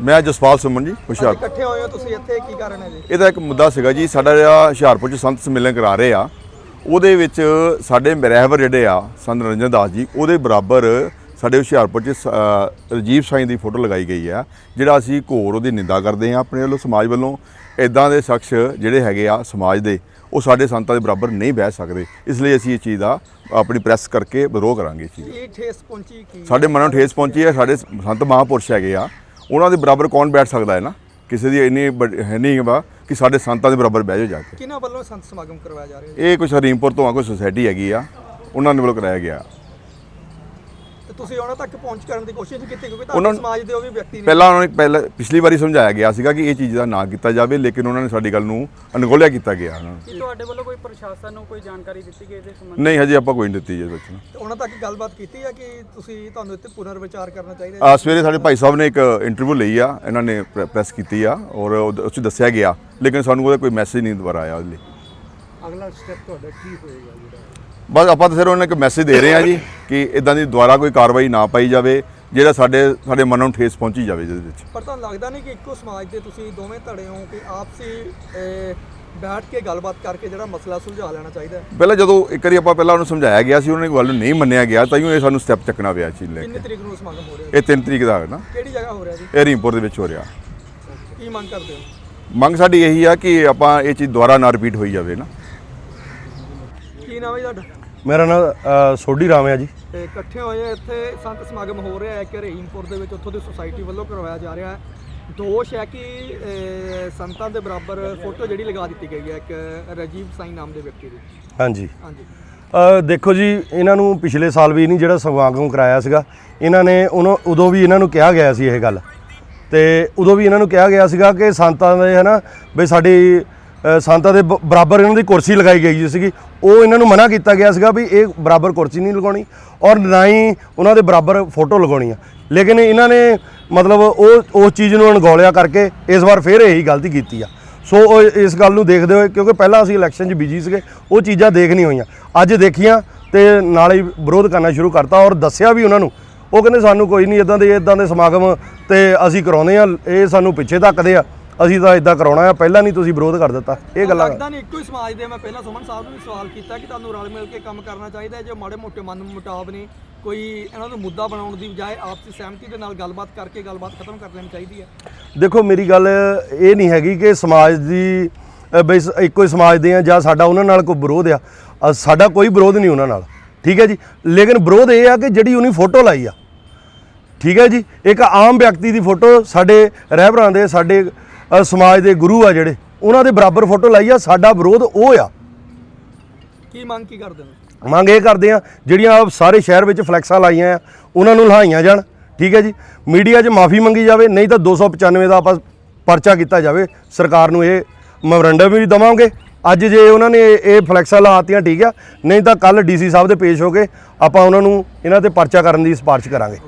ਮੈਂ ਜਸਪਾਲ ਸੁਮਨ ਜੀ ਹੁਸ਼ਿਆਰ ਇਕੱਠੇ ਹੋਏ ਹੋ ਤੁਸੀਂ ਇੱਥੇ ਕੀ ਕਾਰਨ ਹੈ ਜੀ? ਇਹਦਾ ਇੱਕ ਮੁੱਦਾ ਸੀਗਾ ਜੀ ਸਾਡਾ ਜਿਹੜਾ ਹੁਸ਼ਿਆਰਪੁਰ ਚ ਸੰਤ ਸੰਮੇਲਨ ਕਰਾ ਰਹੇ ਆ ਉਹਦੇ ਵਿੱਚ ਸਾਡੇ ਰਹਿਬਰ ਜਿਹੜੇ ਆ ਸੰਤ ਨਰਿੰਦਰ ਦਾਸ ਜੀ ਉਹਦੇ ਬਰਾਬਰ ਸਾਡੇ ਹੁਸ਼ਿਆਰਪੁਰ ਚ ਸ- ਅ, ਰਾਜੀਵ ਸਾਈਂ ਦੀ ਫੋਟੋ ਲਗਾਈ ਗਈ ਆ ਜਿਹੜਾ ਅਸੀਂ ਘੋਰ ਉਹਦੀ ਨਿੰਦਾ ਕਰਦੇ ਆ ਆਪਣੇ ਵੱਲੋਂ ਸਮਾਜ ਵੱਲੋਂ ਇਦਾਂ ਦੇ ਸ਼ਖਸ ਜਿਹੜੇ ਹੈਗੇ ਆ ਸਮਾਜ ਦੇ ਉਹ ਸਾਡੇ ਸੰਤਾਂ ਦੇ ਬਰਾਬਰ ਨਹੀਂ ਬਹਿ ਸਕਦੇ ਇਸ ਲਈ ਅਸੀਂ ਇਹ ਚੀਜ਼ ਦਾ ਆਪਣੀ ਪ੍ਰੈਸ ਕਰਕੇ ਵਿਰੋਧ ਕਰਾਂਗੇ ਇਸ ਚੀਜ਼ ਦਾ। ਕੀ ਠੇਸ ਪਹੁੰਚੀ ਕੀ? ਸਾਡੇ ਮਨੋਂ ਠੇਸ ਪਹੁੰਚੀ ਹੈ ਸਾਡੇ ਸੰਤ ਮਹਾਂਪੁਰਸ਼ ਹੈਗੇ ਆ ਉਹਨਾਂ ਦੇ ਬਰਾਬਰ ਕੌਣ ਬੈਠ ਸਕਦਾ ਹੈ ਨਾ? ਕਿਸੇ ਦੀ ਇੰਨੀ ਹੈ ਨਹੀਂ ਵਾ ਕਿ ਸਾਡੇ ਸੰਤਾਂ ਦੇ ਬਰਾਬਰ ਬਹਿ ਜਾਓ ਜਾ ਕੇ। ਕਿਹਨਾਂ ਵੱਲੋਂ ਸੰਤ ਸਮਾਗਮ ਕਰਵਾਇਆ ਜਾ ਰਿਹਾ ਇਹ ਕੁਛ ਹਰੀਮਪੁਰ ਤੋਂ ਆ ਕੋਈ ਸੁਸਾਇਟੀ ਹੈਗੀ ਆ ਉਹਨਾਂ ਨੇ ਵੱਲੋਂ ਕਰਾਇਆ ਗਿਆ। ਤੁਸੀਂ ਉਹਨਾਂ ਤੱਕ ਪਹੁੰਚ ਕਰਨ ਦੀ ਕੋਸ਼ਿਸ਼ ਕੀਤੀ ਕਿਉਂਕਿ ਤੁਹਾਡੇ ਸਮਾਜ ਦੇ ਉਹ ਵੀ ਵਿਅਕਤੀ ਨੇ ਪਹਿਲਾਂ ਉਹਨਾਂ ਨੇ ਪਹਿਲਾਂ ਪਿਛਲੀ ਵਾਰੀ ਸਮਝਾਇਆ ਗਿਆ ਸੀਗਾ ਕਿ ਇਹ ਚੀਜ਼ ਦਾ ਨਾ ਕੀਤਾ ਜਾਵੇ ਲੇਕਿਨ ਉਹਨਾਂ ਨੇ ਸਾਡੀ ਗੱਲ ਨੂੰ ਅਣਗੌਲਿਆ ਕੀਤਾ ਗਿਆ। ਕੀ ਤੁਹਾਡੇ ਵੱਲੋਂ ਕੋਈ ਪ੍ਰਸ਼ਾਸਨ ਨੂੰ ਕੋਈ ਜਾਣਕਾਰੀ ਦਿੱਤੀ ਗਈ ਇਸ ਦੇ ਸੰਬੰਧ ਨਹੀਂ ਹਜੇ ਆਪਾਂ ਕੋਈ ਨਹੀਂ ਦਿੱਤੀ ਜੇ ਬੱਚੇ ਤੇ ਉਹਨਾਂ ਤੱਕ ਗੱਲਬਾਤ ਕੀਤੀ ਹੈ ਕਿ ਤੁਸੀਂ ਤੁਹਾਨੂੰ ਇੱਥੇ ਪੁਨਰ ਵਿਚਾਰ ਕਰਨਾ ਚਾਹੀਦਾ ਆ ਸਵੇਰੇ ਸਾਡੇ ਭਾਈ ਸਾਹਿਬ ਨੇ ਇੱਕ ਇੰਟਰਵਿਊ ਲਈ ਆ ਇਹਨਾਂ ਨੇ ਪ੍ਰੈਸ ਕੀਤੀ ਆ ਔਰ ਉਹ 'ਚ ਦੱਸਿਆ ਗਿਆ ਲੇਕਿਨ ਸਾਨੂੰ ਉਹਦਾ ਕੋਈ ਮੈਸੇਜ ਨਹੀਂ ਦੁਬਾਰਾ ਆਇਆ ਉਹਦੇ ਲਈ ਅਗਲਾ ਸਟੈਪ ਤੁਹਾਡਾ ਕੀ ਹੋਏਗਾ ਜਿਹੜਾ ਬਸ ਆਪਾਂ ਤਾਂ ਸਿਰ ਉਹਨਾਂ ਨੂੰ ਇੱਕ ਮੈਸੇਜ ਦੇ ਰਹੇ ਹਾਂ ਜੀ ਕਿ ਇਦਾਂ ਦੀ ਦੁਬਾਰਾ ਕੋਈ ਕਾਰਵਾਈ ਨਾ ਪਾਈ ਜਾਵੇ ਜਿਹੜਾ ਸਾਡੇ ਸਾਡੇ ਮਨ ਨੂੰ ਠੇਸ ਪਹੁੰਚੀ ਜਾਵੇ ਜਿਹਦੇ ਵਿੱਚ। ਪਰ ਤੁਹਾਨੂੰ ਲੱਗਦਾ ਨਹੀਂ ਕਿ ਇੱਕੋ ਸਮਾਜ ਦੇ ਤੁਸੀਂ ਦੋਵੇਂ ਧੜੇ ਹੋ ਕਿ ਆਪਸੀ ਬੈਠ ਕੇ ਗੱਲਬਾਤ ਕਰਕੇ ਜਿਹੜਾ ਮਸਲਾ ਸੁਲਝਾ ਲੈਣਾ ਚਾਹੀਦਾ ਹੈ? ਪਹਿਲਾਂ ਜਦੋਂ ਇੱਕ ਵਾਰੀ ਆਪਾਂ ਪਹਿਲਾਂ ਉਹਨੂੰ ਸਮਝਾਇਆ ਗਿਆ ਸੀ ਉਹਨੇ ਗੱਲ ਨੂੰ ਨਹੀਂ ਮੰਨਿਆ ਗਿਆ ਤਾਂ ਇਹ ਸਾਨੂੰ ਸਟੈਪ ਚੱਕਣਾ ਪਿਆ ਚੀਜ਼ ਲੈ ਕਿੰਨੀ ਕੇ। ਤਰੀਕ ਨੂੰ ਸਮਾਗਮ ਹੋ ਰਿਹਾ ਇਹ 3 ਤਰੀਕ ਦਾ ਹੈ ਨਾ। ਕਿਹੜੀ ਜਗ੍ਹਾ ਹੋ ਰਿਹਾ ਜੀ ਇਹ ਰੀਮਪੁਰ ਦੇ ਵਿੱਚ ਹੋ ਰਿਹਾ। ਕੀ ਮੰਗ ਕਰਦੇ ਹੋ? ਮੰਗ ਸਾਡੀ ਇਹੀ ਆ ਕਿ ਆਪਾਂ ਇਹ ਚੀਜ਼ ਦੁਬਾਰਾ ਨਾ ਰਿਪੀਟ ਹੋਈ ਜਾਵੇ ਨਾ। ਕੀ ਨਾਮ ਹੈ ਜੀ ਤੁਹਾਡਾ? ਮੇਰਾ ਨਾਮ ਸੋਢੀ ਰਾਮ ਹੈ ਜੀ। ਤੇ ਇਕੱਠੇ ਹੋਏ ਇੱਥੇ ਸੰਤ ਸਮਾਗਮ ਹੋ ਰਿਹਾ ਹੈ ਕਿ ਰਹੀਮਪੁਰ ਦੇ ਵਿੱਚ ਉੱਥੋਂ ਦੀ ਸੁਸਾਇਟੀ ਵੱਲੋਂ ਕਰਵਾਇਆ ਜਾ ਰਿਹਾ ਹੈ। ਦੋਸ਼ ਹੈ ਕਿ ਅਹ, ਸੰਤਾਂ ਦੇ ਬਰਾਬਰ ਫੋਟੋ ਜਿਹੜੀ ਲਗਾ ਦਿੱਤੀ ਗਈ ਹੈ ਇੱਕ ਰਾਜੀਵ ਸਾਈ ਨਾਮ ਦੇ ਵਿਅਕਤੀ ਦੀ। ਹਾਂਜੀ। ਹਾਂਜੀ। ਅ, ਦੇਖੋ ਜੀ ਇਹਨਾਂ ਨੂੰ ਪਿਛਲੇ ਸਾਲ ਵੀ ਨਹੀਂ ਜਿਹੜਾ ਸਮਾਗਮ ਕਰਾਇਆ ਸੀਗਾ ਇਹਨਾਂ ਨੇ ਉਹਨੂੰ ਉਦੋਂ ਵੀ ਇਹਨਾਂ ਨੂੰ ਕਿਹਾ ਗਿਆ ਸੀ ਇਹ ਗੱਲ। ਤੇ ਉਦੋਂ ਵੀ ਇਹਨਾਂ ਨੂੰ ਕਿਹਾ ਗਿਆ ਸੀਗਾ ਕਿ ਸੰਤਾਂ ਦੇ ਹਨਾ ਵੀ ਸਾਡੀ ਸੰਤਾਂ ਦੇ ਬਰਾਬਰ ਇਹਨਾਂ ਦੀ ਕੁਰਸੀ ਲਗਾਈ ਗਈ ਸੀਗੀ। ਉਹ ਇਹਨਾਂ ਨੂੰ ਮਨਾ ਕੀਤਾ ਗਿਆ ਸੀਗਾ ਵੀ ਇਹ ਬਰਾਬਰ ਕੁਰਸੀ ਨਹੀਂ ਲਗਾਉਣੀ ਔਰ ਨਾ ਹੀ ਉਹਨਾਂ ਦੇ ਬਰਾਬਰ ਫੋਟੋ ਲਗਾਉਣੀ ਆ ਲੇਕਿਨ ਇਹਨਾਂ ਨੇ ਮਤਲਬ ਉਹ ਉਸ ਚੀਜ਼ ਨੂੰ ਅਣਗੌਲਿਆ ਕਰਕੇ ਇਸ ਵਾਰ ਫਿਰ ਇਹੀ ਗਲਤੀ ਕੀਤੀ ਆ। ਸੋ ਇਸ ਗੱਲ ਨੂੰ ਦੇਖਦੇ ਹੋਏ, ਕਿਉਂਕਿ ਪਹਿਲਾਂ ਅਸੀਂ ਇਲੈਕਸ਼ਨ 'ਚ ਬਿਜ਼ੀ ਸੀਗੇ, ਉਹ ਚੀਜ਼ਾਂ ਦੇਖ ਨਹੀਂ ਹੋਈਆਂ। ਅੱਜ ਦੇਖੀਆਂ ਤੇ ਨਾਲ ਹੀ ਵਿਰੋਧ ਕਰਨਾ ਸ਼ੁਰੂ ਕਰਤਾ ਔਰ ਦੱਸਿਆ ਵੀ ਉਹਨਾਂ ਨੂੰ, ਉਹ ਕਹਿੰਦੇ ਸਾਨੂੰ ਕੋਈ ਨਹੀਂ ਇਦਾਂ ਦੇ ਇਦਾਂ ਦੇ ਸਮਾਗਮ ਤੇ ਅਸੀਂ ਕਰਾਉਂਦੇ ਆ ਇਹ ਸਾਨੂੰ ਪਿੱਛੇ ਧੱਕਦੇ ਆ। ਅਸੀਂ ਤਾਂ ਇਦਾਂ ਕਰਾਉਣਾ ਆ ਪਹਿਲਾਂ ਨਹੀਂ ਤੁਸੀਂ ਵਿਰੋਧ ਕਰ ਦਿੱਤਾ। ਇਹ ਗੱਲਾਂ ਲੱਗਦਾ ਨਹੀਂ ਇੱਕੋ ਹੀ ਸਮਾਜ ਦੇ ਮੈਂ ਪਹਿਲਾਂ ਸੁਮਨ ਸਾਹਿਬ ਨੂੰ ਵੀ ਸਵਾਲ ਕੀਤਾ ਕਿ ਤੁਹਾਨੂੰ ਰਲ ਮਿਲ ਕੇ ਕੰਮ ਕਰਨਾ ਚਾਹੀਦਾ ਹੈ ਜੇ ਮਾੜੇ ਮੋਟੇ ਮਨ ਮੁਟਾਵ ਨੇ ਕੋਈ ਇਹਨਾਂ ਨੂੰ ਮੁੱਦਾ ਬਣਾਉਣ ਦੀ ਬਜਾਏ ਆਪਸੀ ਸਹਿਮਤੀ ਦੇ ਨਾਲ ਗੱਲਬਾਤ ਕਰਕੇ ਗੱਲਬਾਤ ਖਤਮ ਕਰ ਲੈਣੀ ਚਾਹੀਦੀ ਹੈ। ਦੇਖੋ ਮੇਰੀ ਗੱਲ ਇਹ ਨਹੀਂ ਹੈਗੀ ਕਿ ਸਮਾਜ ਦੀ ਬਈ ਇੱਕੋ ਹੀ ਸਮਾਜ ਦੇ ਆ ਜਾਂ ਸਾਡਾ ਉਹਨਾਂ ਨਾਲ ਕੋਈ ਵਿਰੋਧ ਆ। ਸਾਡਾ ਕੋਈ ਵਿਰੋਧ ਨਹੀਂ ਉਹਨਾਂ ਨਾਲ। ਠੀਕ ਹੈ ਜੀ? ਲੇਕਿਨ ਵਿਰੋਧ ਇਹ ਆ ਕਿ ਜਿਹੜੀ ਉਹਨੇ ਫੋਟੋ ਲਾਈ ਆ। ਠੀਕ ਹੈ ਜੀ? ਇੱਕ ਆਮ ਵਿਅਕਤੀ ਦੀ ਫੋਟੋ ਸਾਡੇ ਰਹਿਬਰਾਂ ਦੇ ਸਾਡੇ ਸਮਾਜ ਦੇ ਗੁਰੂ ਆ ਜਿਹੜੇ ਉਹਨਾਂ ਦੇ ਬਰਾਬਰ ਫੋਟੋ ਲਾਈ ਆ ਸਾਡਾ ਵਿਰੋਧ ਉਹ ਆ। ਕੀ ਮੰਗ ਕੀ ਕਰਦੇ ਹੋ? ਮੰਗ ਇਹ ਕਰਦੇ ਆ ਜਿਹੜੀਆਂ ਸਾਰੇ ਸ਼ਹਿਰ ਵਿੱਚ ਫਲੈਕਸਾਂ ਲਾਈਆਂ ਆ ਉਹਨਾਂ ਨੂੰ ਲਹਾਈਆਂ ਜਾਣ ਠੀਕ ਹੈ ਜੀ? ਮੀਡੀਆ 'ਚ ਮਾਫੀ ਮੰਗੀ ਜਾਵੇ ਨਹੀਂ ਤਾਂ 295 ਦਾ ਆਪਾਂ ਪਰਚਾ ਕੀਤਾ ਜਾਵੇ ਸਰਕਾਰ ਨੂੰ ਇਹ ਮੈਮੋਰੰਡਮ ਵੀ ਦਵਾਂਗੇ। ਅੱਜ ਜੇ ਉਹਨਾਂ ਨੇ ਇਹ ਇਹ ਫਲੈਕਸਾਂ ਲਾਤੀਆਂ ਠੀਕ ਆ ਨਹੀਂ ਤਾਂ ਕੱਲ ਡੀਸੀ ਸਾਹਿਬ ਦੇ ਪੇਸ਼ ਹੋ ਕੇ ਆਪਾਂ ਉਹਨਾਂ ਨੂੰ ਇਹਨਾਂ ਤੇ ਪਰਚਾ ਕਰਨ ਦੀ ਸਿਫਾਰਿਸ਼ ਕਰਾਂਗੇ।